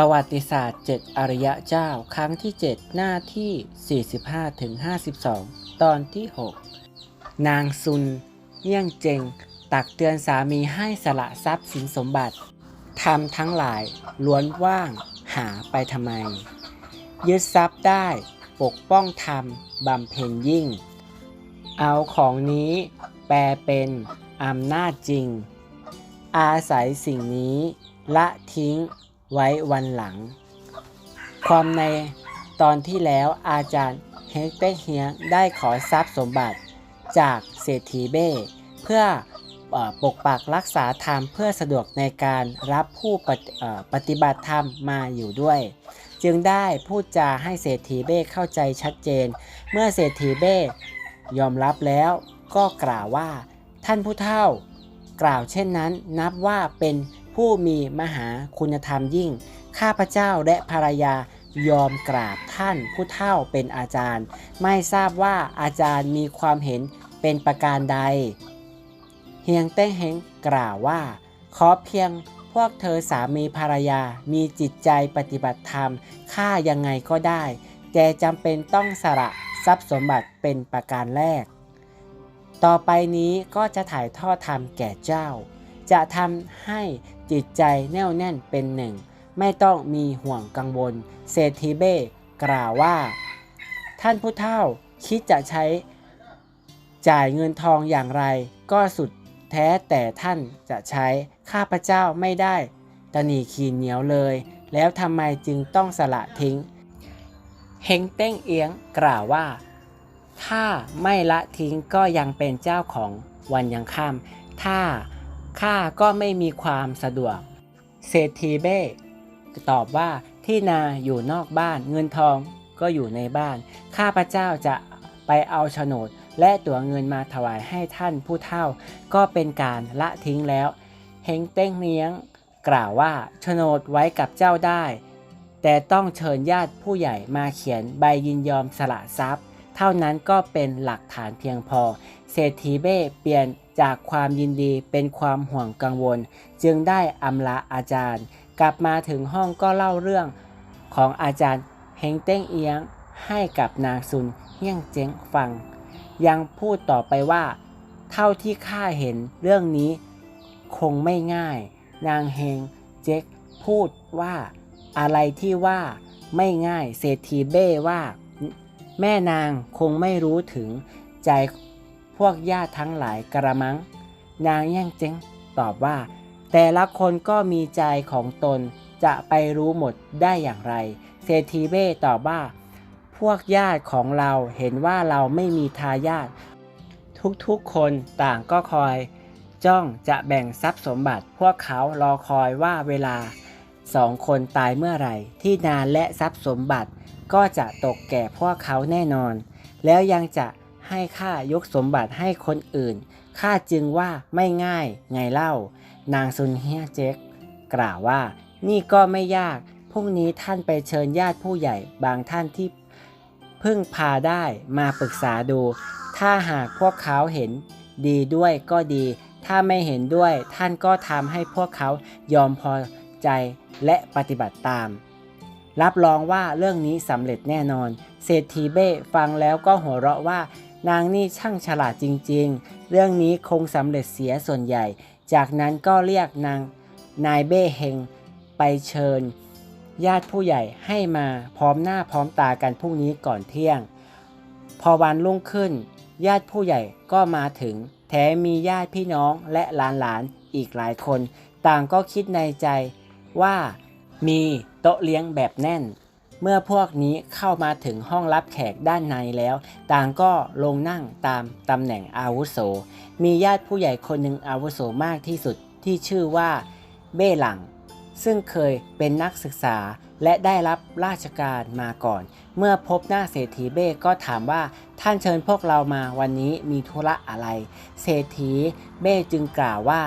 ประวัติศาสตร์ 7 อริยะเจ้า ครั้งที่ 7 หน้าที่ 45ถึง52ตอนที่ 6 นางซุนเยี่ยงเจง ตักเตือนสามีให้สละทรัพย์สินสมบัติทำทั้งหลายล้วนว่างหาไปทำไม ยึดทรัพย์ได้ปกป้องธรรมบำเพ็ญยิ่ง เอาของนี้แปลเป็นอำนาจจริง อาศัยสิ่งนี้ละทิ้ง ไว้วันหลัง ความในตอนที่แล้วอาจารย์เฮกเตเฮียงได้ขอทรัพย์สมบัติจากเศรษฐีเบ้ เพื่ออปกปักรักษาธรรมเพื่อสะดวกในการรับผู้ปฏิเอ่อปฏิบัติธรรมมาอยู่ด้วย จึงได้พูดจาให้เศรษฐีเบ้เข้าใจชัดเจน เมื่อเศรษฐีเบ้ยอมรับแล้วก็กล่าวว่า ท่านผู้เฒ่ากล่าวเช่นนั้นนับว่าเป็น ผู้มีมหาคุณธรรมยิ่ง ข้าพเจ้าและภรรยายอมกราบท่านผู้เฒ่าเป็นอาจารย์ ไม่ทราบว่าอาจารย์มีความเห็นเป็นประการใด เฮียงเต้งเฮงกล่าวว่า ขอเพียงพวกเธอสามีภรรยามีจิตใจปฏิบัติธรรมฆ่ายังไงก็ได้ แต่จำเป็นต้องสละทรัพย์สมบัติเป็นประการแรก ต่อไปนี้ก็จะถ่ายทอดธรรมแก่เจ้า จะทำให้ จิตใจแน่วแน่นเป็นหนึ่ง ไม่ต้องมีห่วงกังวล เศรษฐีเบ้กล่าวว่า ท่านผู้เฒ่าคิดจะใช้จ่ายเงินทองอย่างไร ก็สุดแท้แต่ท่านจะใช้ข้าพเจ้าไม่ได้ตนีขีเหนียวเลย แล้วทำไมจึงต้องสละทิ้งเฮงเต้งเอียงกล่าวว่า ถ้าไม่ละทิ้งก็ยังเป็นเจ้าของวันยังค่ำถ้า ข้าก็ไม่มีความสะดวก เศรษฐีเบ้ตอบว่าที่นาอยู่นอกบ้านเงินทองก็อยู่ในบ้าน ข้าพเจ้าจะไปเอาโฉนด และตั๋วเงินมาถวายให้ท่านผู้เฒ่า ก็เป็นการละทิ้งแล้วเฮงเต้งเลี้ยง กล่าวว่าโฉนดไว้กับเจ้าได้ แต่ต้องเชิญญาติผู้ใหญ่มาเขียนใบยินยอมสละทรัพย์ เท่านั้นก็เป็นหลักฐานเพียงพอ เศรษฐีเบ้เปลี่ยน จากความยินดีเป็นความห่วงกังวล จึงได้อำลาอาจารย์ กลับมาถึงห้องก็เล่าเรื่องของอาจารย์เฮงเต้งเอียงให้กับนางซุนเฮียงเจ้งฟัง ยังพูดต่อไปว่า เท่าที่ข้าเห็นเรื่องนี้ คงไม่ง่าย นางเฮงเจ๊กพูดว่าอะไรที่ว่าไม่ง่ายเศรษฐีเบ้ว่า แม่นางคงไม่รู้ถึงใจ พวกญาติทั้งหลายกระมัง นางแย่งเจ้งตอบว่า แต่ละคนก็มีใจของตนจะไปรู้หมดได้อย่างไร เศรษฐีเบ้ตอบว่า พวกญาติของเราเห็นว่าเราไม่มีทายาททุกๆคนต่างก็คอย จ้องจะแบ่งทรัพย์สมบัติ พวกเขารอคอยว่าเวลาสองคนตายเมื่อไหร่ ที่นาและทรัพย์สมบัติก็จะตกแก่พวกเขาแน่นอน แล้วยังจะ ให้ข้ายกสมบัติให้คนอื่น ข้าจึงว่าไม่ง่ายไงเล่า นางซุนเฮียเจ๊กกล่าวว่า นี่ก็ไม่ยาก พรุ่งนี้ท่านไปเชิญญาติผู้ใหญ่บางท่านที่พึ่งพาได้มาปรึกษาดู ถ้าหากพวกเขาเห็นดีด้วยก็ดี ถ้าไม่เห็นด้วยท่านก็ทำให้พวกเขายอมพอใจและปฏิบัติตาม รับรองว่าเรื่องนี้สำเร็จแน่นอน เศรษฐีเบ้ฟังแล้วก็หัวเราะว่า นางนี่ช่างฉลาดจริงๆ เรื่องนี้คงสำเร็จเสียส่วนใหญ่ จากนั้นก็เรียกนางนายเบ้เฮงไปเชิญ ญาติผู้ใหญ่ให้มาพร้อมหน้าพร้อมตากันพรุ่งนี้ก่อนเที่ยง พอวันรุ่งขึ้น ญาติผู้ใหญ่ก็มาถึง แถมมีญาติพี่น้องและหลานๆอีกหลายคน ต่างก็คิดในใจว่ามีโต๊ะเลี้ยงแบบแน่น เมื่อพวกนี้เข้ามาถึงห้องรับแขกด้านในแล้ว ต่างก็ลงนั่งตามตำแหน่งอาวุโส มีญาติผู้ใหญ่คนหนึ่งอาวุโสมากที่สุดที่ชื่อว่าเบ้หลัง ซึ่งเคยเป็นนักศึกษาและได้รับราชการมาก่อน เมื่อพบหน้าเศรษฐีเบ้ก็ถามว่าท่านเชิญพวกเรามาวันนี้มีธุระอะไร เศรษฐีเบ้จึงกล่าวว่า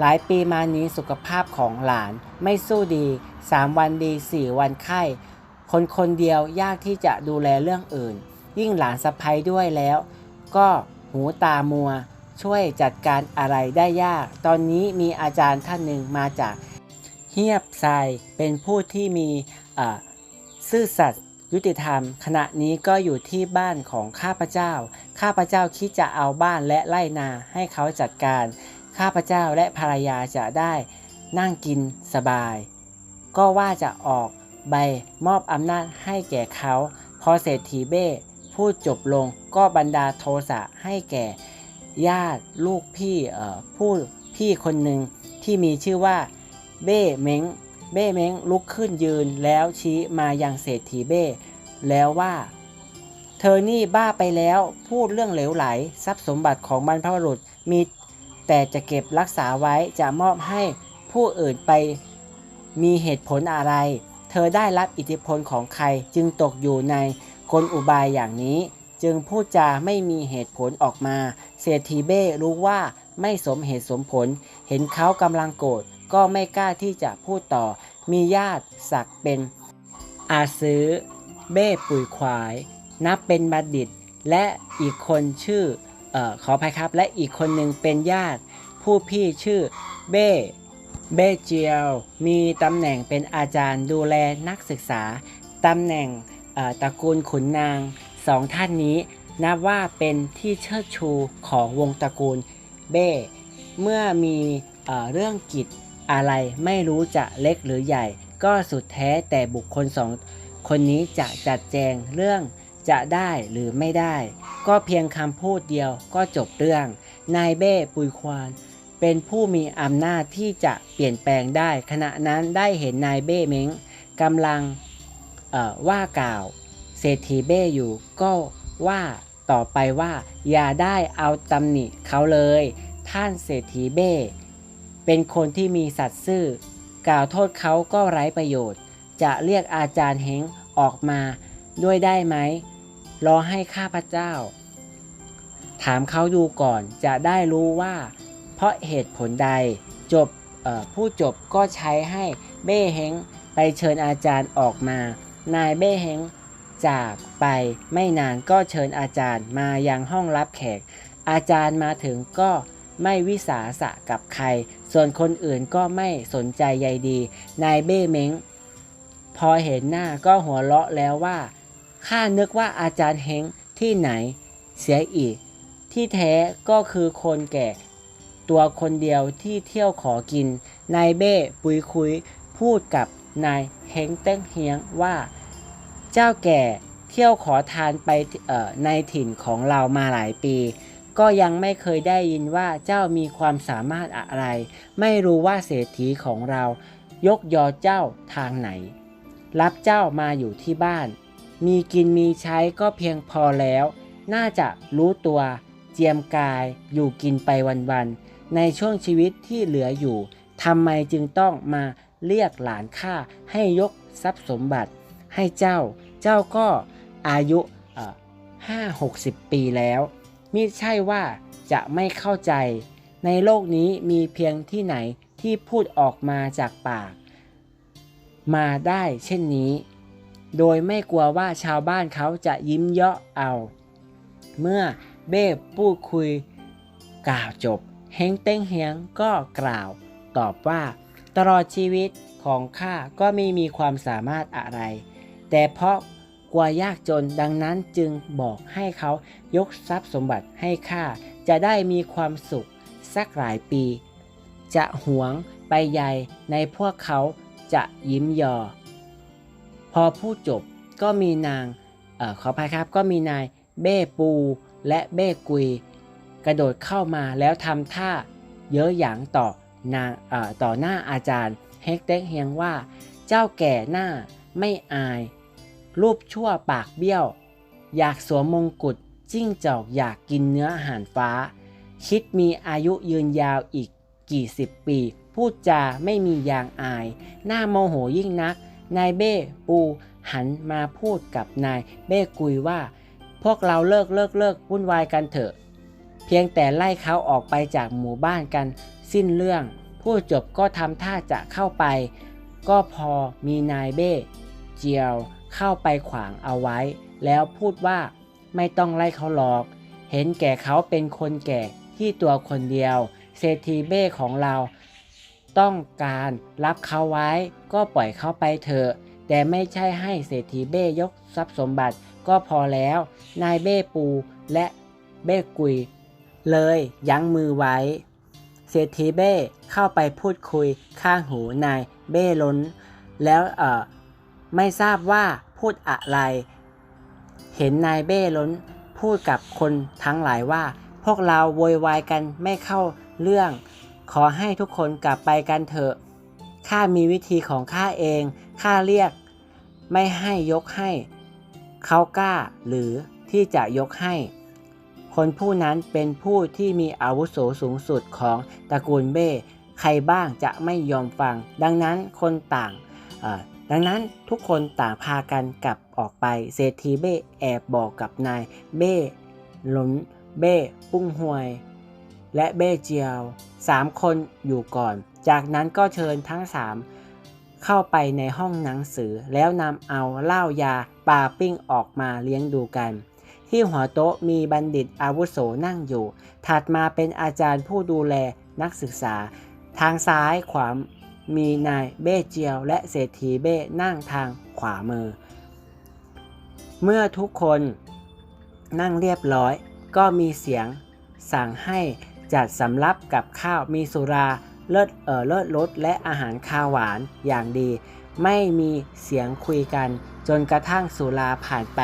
หลายปีมานี้สุขภาพของหลานไม่สู้ดี 3 วันดี 4 วันไข้ คนคนเดียวยากที่จะดูแลเรื่องอื่น ยิ่งหลานสะพ้ยด้วยแล้ว ก็หูตามัว ช่วยจัดการอะไรได้ยาก ตอนนี้มีอาจารย์ท่านหนึ่งมาจากเฮียบไซเป็นผู้ที่มีซื่อสัตย์ยุติธรรม ขณะนี้ก็อยู่ที่บ้านของข้าพเจ้า ข้าพเจ้าคิดจะเอาบ้านและไร่นาให้เขาจัดการ ข้าพเจ้าและภรรยาจะได้นั่งกินสบาย ก็ว่าจะออก ใบมอบอำนาจให้แก่เขา พอเศรษฐีเบ้พูดจบลงก็บรรดาโทสะให้แก่ญาติลูกพี่ผู้พี่คนหนึ่งที่มีชื่อว่าเบ้เม้งเบ้เม้งลุกขึ้นยืนแล้วชี้มายังเศรษฐีเบ้แล้วว่า เธอนี่บ้าไปแล้วพูดเรื่องเหลวไหล ทรัพย์สมบัติของบรรพบุรุษมีแต่จะเก็บรักษาไว้จะมอบให้ผู้อื่นไปมีเหตุผลอะไร เธอได้รับอิทธิพลของใครจึงตกอยู่ในกลอุบายอย่างนี้ จึงพูดจาไม่มีเหตุผลออกมา เศรษฐีเบ้รู้ว่าไม่สมเหตุสมผล เห็นเขากำลังโกรธก็ไม่กล้าที่จะพูดต่อ มีญาติสักเป็นอาซื้อ เบ้ปุ๋ยควาย นับเป็นบัณฑิต และอีกคนชื่อออขออภัยครับ และอีกคนหนึ่งเป็นญาติ ผู้พี่ชื่อเบ้ เบเจียวมีตำแหน่งเป็นอาจารย์ดูแลนักศึกษาตำแหน่งตระกูลขุนนางสองท่านนี้ นับว่าเป็นที่เชิดชูของวงตระกูลเบ้เมื่อมีเอเรื่องกิจอะไรไม่รู้จะเล็กหรือใหญ่ ก็สุดแท้แต่บุคคลสองคนนี้จะจัดแจงเรื่องจะได้หรือไม่ได้ ก็เพียงคำพูดเดียวก็จบเรื่อง นายเบ้ปุยควาน เป็นผู้มีอำนาจที่จะเปลี่ยนแปลงได้ ขณะนั้นได้เห็นนายเบ้เม้งกำลังว่ากล่าวเศรษฐีเบ้อยู่ก็ว่าต่อไปว่าอย่าได้เอาตำหนิเขาเลย ท่านเศรษฐีเบ้เป็นคนที่มีสัตว์ซื่อ กล่าวโทษเขาก็ไร้ประโยชน์ จะเรียกอาจารย์เฮงออกมาด้วยได้ไหมรอให้ข้าพเจ้า ถามเขาดูก่อนจะได้รู้ว่า เพราะเหตุผลใดจบผู้จบก็ใช้ให้เบ้เฮงไปเชิญอาจารย์ออกมา นายเบ้เฮงจากไปไม่นานก็เชิญอาจารย์มายังห้องรับแขก อาจารย์มาถึงก็ไม่วิสาสะกับใคร ส่วนคนอื่นก็ไม่สนใจใยดี นายเบ้เม้งพอเห็นหน้าก็หัวเราะแล้วว่า ข้านึกว่าอาจารย์เฮงที่ไหน เสียอีก ที่แท้ก็คือคนแก่ ตัวคนเดียวที่เที่ยวขอกิน นายเบ้ปุยคุยพูดกับนายเฮงเต้งเฮียงว่า เจ้าแก่เที่ยวขอทานไปในถิ่นของเรามาหลายปี ก็ยังไม่เคยได้ยินว่าเจ้ามีความสามารถอะไร ไม่รู้ว่าเศรษฐีของเรา ยกยอเจ้าทางไหน รับเจ้ามาอยู่ที่บ้าน มีกินมีใช้ก็เพียงพอแล้ว น่าจะรู้ตัวเจียมกายอยู่กินไปวันๆ ในช่วงชีวิตที่เหลืออยู่ทำไมจึงต้องมาเรียกหลานข้าให้ยกทรัพย์สมบัติให้เจ้า เจ้าก็อายุห้าหกสิบปีแล้วมิใช่ว่าจะไม่เข้าใจ ในโลกนี้มีเพียงที่ไหนที่พูดออกมาจากปาก มาได้เช่นนี้ โดยไม่กลัวว่าชาวบ้านเขาจะยิ้มเยาะเอา เมื่อเบ้พูดคุยกล่าวจบ เฮงเต้งเฮียงก็กล่าว ตอบว่า ตลอดชีวิตของข้าก็ไม่มีความสามารถอะไร แต่เพราะกลัวยากจนดังนั้นจึงบอกให้เขายกทรัพย์สมบัติให้ข้าจะได้มีความสุขสักหลายปี จะหวงไปใหญ่ในพวกเขาจะยิ้มยอ พอพูดจบก็มีนางเออขออภัยครับก็มีนายเบ้ปูและเบ้กุย กระโดดเข้ามาแล้วทำท่าเย้อหยัางต่อนางเอ่อต่อหน้าอาจารย์เฮกเต็กเฮียงว่า เจ้าแก่หน้าไม่อาย รูปชั่วปากเบี้ยว อยากสวมมงกุฎจิ้งจอกอยากกินเนื้ออาหารฟ้า คิดมีอายุยืนยาวอีกกี่สิบปี พูดจาไม่มียางอาย หน้าโมโหยิ่งนัก นายเบ้ปูหันมาพูดกับนายเบ้กุยว่า พวกเราเลิกเลิกเลิกวุ่นวายกันเถอะ พียงแต่ไล่เขาออกไปจากหมู่บ้านกัน สิ้นเรื่อง ผู้จบก็ทำท่าจะเข้าไป ก็พอมีนายเบ้เจียวเข้าไปขวางเอาไว้ แล้วพูดว่าไม่ต้องไล่เขาหรอก เห็นแก่เขาเป็นคนแก่ที่ตัวคนเดียว เศรษฐีเบ้ของเรา ต้องการรับเขาไว้ก็ปล่อยเขาไปเถอะ แต่ไม่ใช่ให้เศรษฐีเบ้ยกทรัพย์สมบัติก็พอแล้ว นายเบ้ปูและเบ้กุย เลยยั้งมือไว้ เศรษฐีเบ้เข้าไปพูดคุยข้างหูนายเบ้ล้น แล้วเออไม่ทราบว่าพูดอะไร เห็นนายเบ้ล้น พูดกับคนทั้งหลายว่า พวกเราโวยวายกันไม่เข้าเรื่อง ขอให้ทุกคนกลับไปกันเถอะข้ามีวิธีของข้าเองข้าเรียก ไม่ให้ยกให้ เขากล้าหรือที่จะยกให้ คนผู้นั้นเป็นผู้ที่มีอาวุโสสูงสุดของตระกูลเบ้ใครบ้างจะไม่ยอมฟัง ดังนั้นคนต่างดังนั้นทุกคนต่างพากันกลับออกไปเศรษฐีเบ้แอบบอกกับนายเบ้หลุนเบ้ปุ้งหวย และเบ้เจียวสามคนอยู่ก่อน จากนั้นก็เชิญทั้งสามเข้าไปในห้องหนังสือแล้วนำเอาเหล้ายาปลาปิ้งออกมาเลี้ยงดูกัน ที่หัวโต๊ะมีบัณฑิตอาวุโสนั่งอยู่ ถัดมาเป็นอาจารย์ผู้ดูแลนักศึกษา ทางซ้ายขวามีนายเบ้เจียว และเศรษฐีเบ้นั่งทางขวามือ เมื่อทุกคนนั่งเรียบร้อย ก็มีเสียงสั่งให้จัดสำรับกับข้าวมีสุราเลิศเออเลิศรสและอาหารคาวหวานอย่างดี ไม่มีเสียงคุยกัน จนกระทั่งสุราผ่านไป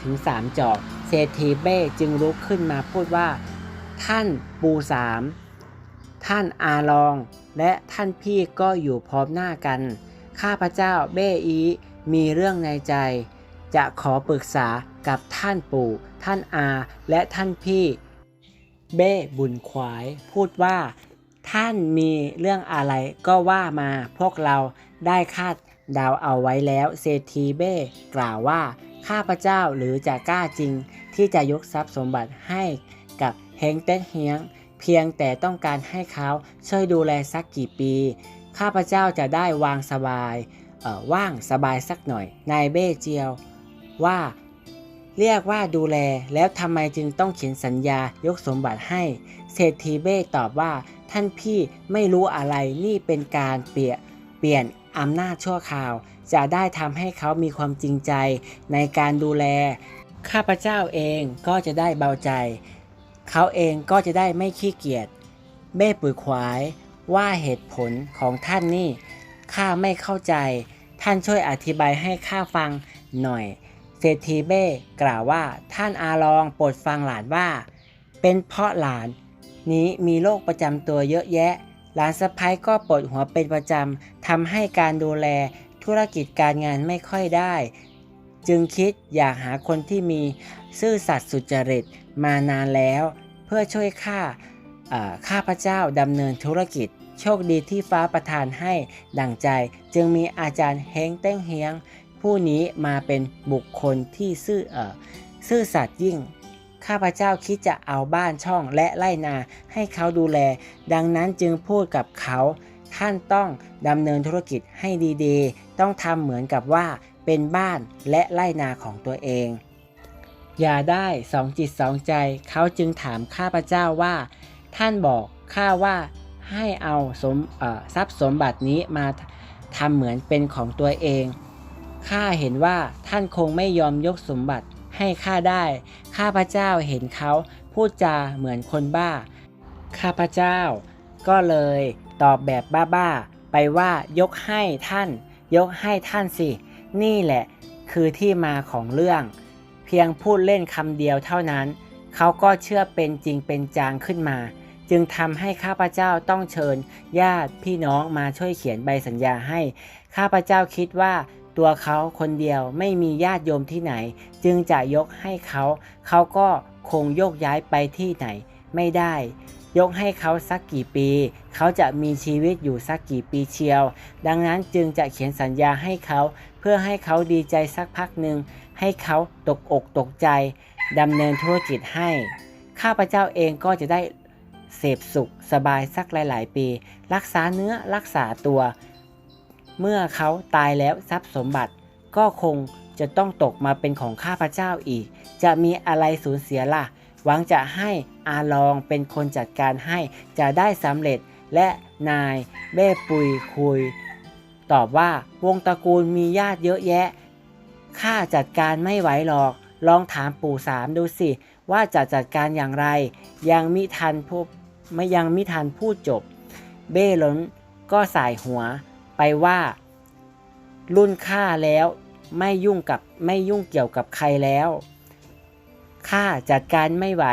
ถึงสามจอก เศรษฐีเบ้จึงลุกขึ้นมาพูดว่า ท่านปูสามท่านอาลอง และท่านพี่ก็อยู่พร้อมหน้ากัน ข้าพเจ้าเบ้อีมีเรื่องในใจ จะขอปรึกษากับท่านปู่ ท่านอา และท่านพี่ เบ้บุญขวายพูดว่า ท่านมีเรื่องอะไรก็ว่ามาพวกเราได้คาดดาวเอาไว้แล้วเศรษฐีเบ้กล่าวว่า ข้าพเจ้าหรือจะกล้าจริง ที่จะยกทรัพย์สมบัติให้กับเฮงเต้นเฮียง เพียงแต่ต้องการให้เขาช่วยดูแลสักกี่ปี ข้าพเจ้าจะได้วางสบายว่างสบายสักหน่อยนายเบ้เจียว ว่า เรียกว่าดูแลแล้วทำไมจึงต้องเขียนสัญญายกสมบัติให้ เศรษฐีเบ้ตอบว่า ท่านพี่ไม่รู้อะไรนี่เป็นการเปลี่ยนเปลี่ยนอำนาจชั่วคราว จะได้ทำให้เขามีความจริงใจในการดูแล ข้าพเจ้าเองก็จะได้เบาใจ เขาเองก็จะได้ไม่ขี้เกียจเบ้ปุ๋ยขวายว่าเหตุผลของท่านนี่ข้าไม่เข้าใจ ท่านช่วยอธิบายให้ข้าฟังหน่อย เศรษฐีเบ้กล่าวว่าท่านอาลองโปรดฟังหลานว่า เป็นเพราะหลาน นี้มีโรคประจำตัวเยอะแยะ หลานสะพ้ายก็ปวดหัวเป็นประจำทำให้การดูแล ธุรกิจการงานไม่ค่อยได้ จึงคิดอยากหาคนที่มีซื่อสัตย์สุจริตมานานแล้ว เพื่อช่วยข้าข้าพเจ้าดำเนินธุรกิจ โชคดีที่ฟ้าประทานให้ดั่งใจ จึงมีอาจารย์เฮงเต้งเฮียง ผู้นี้มาเป็นบุคคลที่ซื่ออซื่อสัตย์ยิ่งข้าพเจ้าคิดจะเอาบ้านช่องและไร่นาให้เขาดูแล ดังนั้นจึงพูดกับเขา ท่านต้องดำเนินธุรกิจให้ดีๆ ต้องทำเหมือนกับว่าเป็นบ้านและไร่นาของตัวเอง อย่าได้สองจิตสองใจ เขาจึงถามข้าพเจ้าว่า ท่านบอกข้าว่าให้เอาสมทรัพย์สมบัตินี้มาทำเหมือนเป็นของตัวเอง ข้าเห็นว่าท่านคงไม่ยอมยกสมบัติให้ข้าได้ ข้าพเจ้าเห็นเขาพูดจาเหมือนคนบ้า ข้าพเจ้าก็เลย ตอบแบบบ้าๆ ไปว่ายกให้ท่าน ยกให้ท่านสิ นี่แหละคือที่มาของเรื่อง เพียงพูดเล่นคำเดียวเท่านั้น เขาก็เชื่อเป็นจริงเป็นจางขึ้นมา จึงทำให้ข้าพเจ้าต้องเชิญ ญาติพี่น้องมาช่วยเขียนใบสัญญาให้ ข้าพเจ้าคิดว่าตัวเขาคนเดียวไม่มีญาติโยมที่ไหน จึงจะยกให้เขา เขาก็คงโยกย้ายไปที่ไหนไม่ได้ ยกให้เขาสักกี่ปี เขาจะมีชีวิตอยู่สักกี่ปีเชียว ดังนั้นจึงจะเขียนสัญญาให้เขา เพื่อให้เขาดีใจสักพักหนึ่ง ให้เขาตกอกตกใจดำเนินธุรกิจให้ ข้าพเจ้าเองก็จะได้เสพสุขสบายสักหลาย ๆ ปี รักษาเนื้อรักษาตัว เมื่อเขาตายแล้วทรัพย์สมบัติก็คงจะต้องตกมาเป็นของข้าพเจ้าอีก จะมีอะไรสูญเสียล่ะ หวังจะให้อาลองเป็นคนจัดการให้จะได้สำเร็จและนายเบ้ปุยคุย ตอบว่าวงตระกูลมีญาติเยอะแยะข้าจัดการไม่ไหวหรอก ลองถามปู่สามดูสิ ว่าจะจัดการอย่างไร ยังมิทันพูดไม่ยังมิทันพูดจบ เบ้หล้นก็สายหัวไปว่า รุ่นข้าแล้วไม่ยุ่งกับไม่ยุ่งเกี่ยวกับใครแล้ว ข้าจัดการไม่ไหว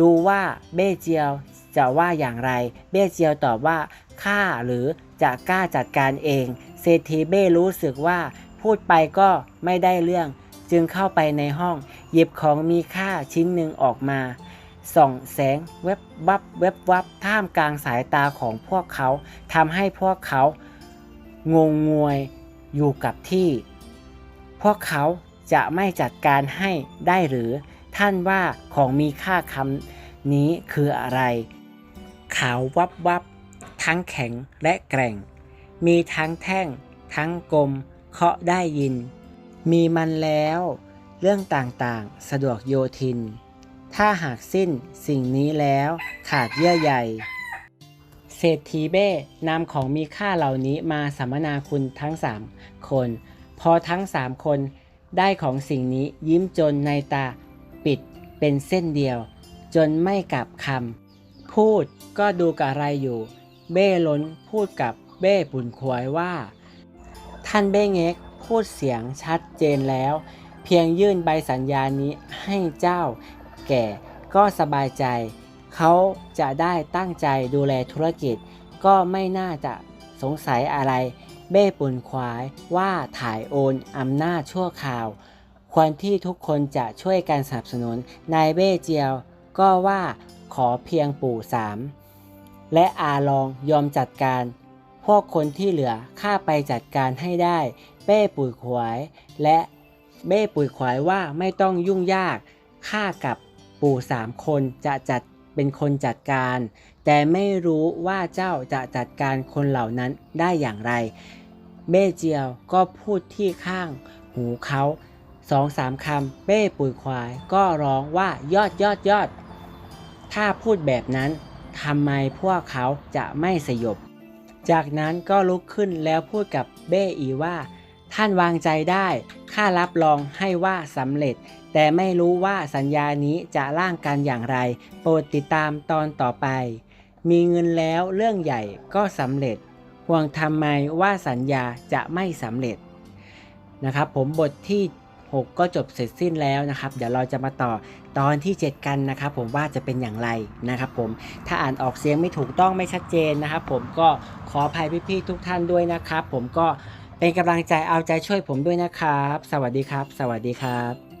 ดูว่าเบ้เจียวจะว่าอย่างไร เบ้เจียวตอบว่าข้าหรือจะกล้าจัดการเอง เศรษฐีเบ้รู้สึกว่าพูดไปก็ไม่ได้เรื่อง จึงเข้าไปในห้อง หยิบของมีค่าชิ้นหนึ่งออกมา ส่องแสงเว็บวับเว็บวับท่ามกลางสายตาของพวกเขาทำให้พวกเขา งงงวยอยู่กับที่ พวกเขา จะไม่จัดการให้ได้หรือ ท่านว่าของมีค่าคำนี้คืออะไร ขาววับวับ ทั้งแข็งและแกร่ง มีทั้งแท่ง ทั้งกลมเคาะได้ยิน มีมันแล้ว เรื่องต่างๆ สะดวกโยทิน ถ้าหากสิ้นสิ่งนี้แล้วขาดเยื่อใยเศรษฐีเบ้นำของมีค่าเหล่านี้มาสัมมนาคุณทั้งสามคน พอทั้งสามคน ได้ของสิ่งนี้ยิ้มจนในตาปิดเป็นเส้นเดียว จนไม่กลับคำพูดก็ดูกะไรอยู่ เบ้ล้นพูดกับเบ้ปุ่นควายว่า ท่านเบ้เง็กพูดเสียงชัดเจนแล้ว เพียงยื่นใบสัญญานี้ให้เจ้า แก่ก็สบายใจ เขาจะได้ตั้งใจดูแลธุรกิจ ก็ไม่น่าจะสงสัยอะไร เบ้ปุ่นควายว่าถ่ายโอนอำนาจชั่วคราว ควรที่ทุกคนจะช่วยกันสนับสนุนนายเบ้เจียว ก็ว่าขอเพียงปู่สามและอาลองยอมจัดการ พวกคนที่เหลือข้าไปจัดการให้ได้ เป้ปุ๋ยขวายและเบ้ปุ๋ยขวายว่าไม่ต้องยุ่งยากข้ากับปู่สามคนจะจัดเป็นคนจัดการ แต่ไม่รู้ว่าเจ้าจะจัดการคนเหล่านั้นได้อย่างไร เบ้เจียวก็พูดที่ข้างหูเขาสองสามคำเป้ปุ๋ยควายก็ร้องว่ายอดยอดยอด ถ้าพูดแบบนั้นทำไมพวกเขาจะไม่สยบ จากนั้นก็ลุกขึ้นแล้วพูดกับเบ้อีว่า ท่านวางใจได้ข้ารับรองให้ว่าสำเร็จ แต่ไม่รู้ว่าสัญญานี้จะร่างกันอย่างไร โปรดติดตามตอนต่อไป มีเงินแล้วเรื่องใหญ่ก็สำเร็จ ห่วงทำไมว่าสัญญาจะไม่สำเร็จนะครับ ผมบทที่ 6 ก็จบเสร็จสิ้นแล้วนะครับ เดี๋ยวเราจะมาต่อตอนที่ 7 กันนะครับ ผมว่าจะเป็นอย่างไรนะครับ ผมถ้าอ่านออกเสียงไม่ถูกต้องไม่ชัดเจนนะครับ ผมก็ขออภัยพี่ๆทุกท่านด้วยนะครับ ผมก็เป็นกำลังใจเอาใจช่วยผมด้วยนะครับ สวัสดีครับ สวัสดีครับ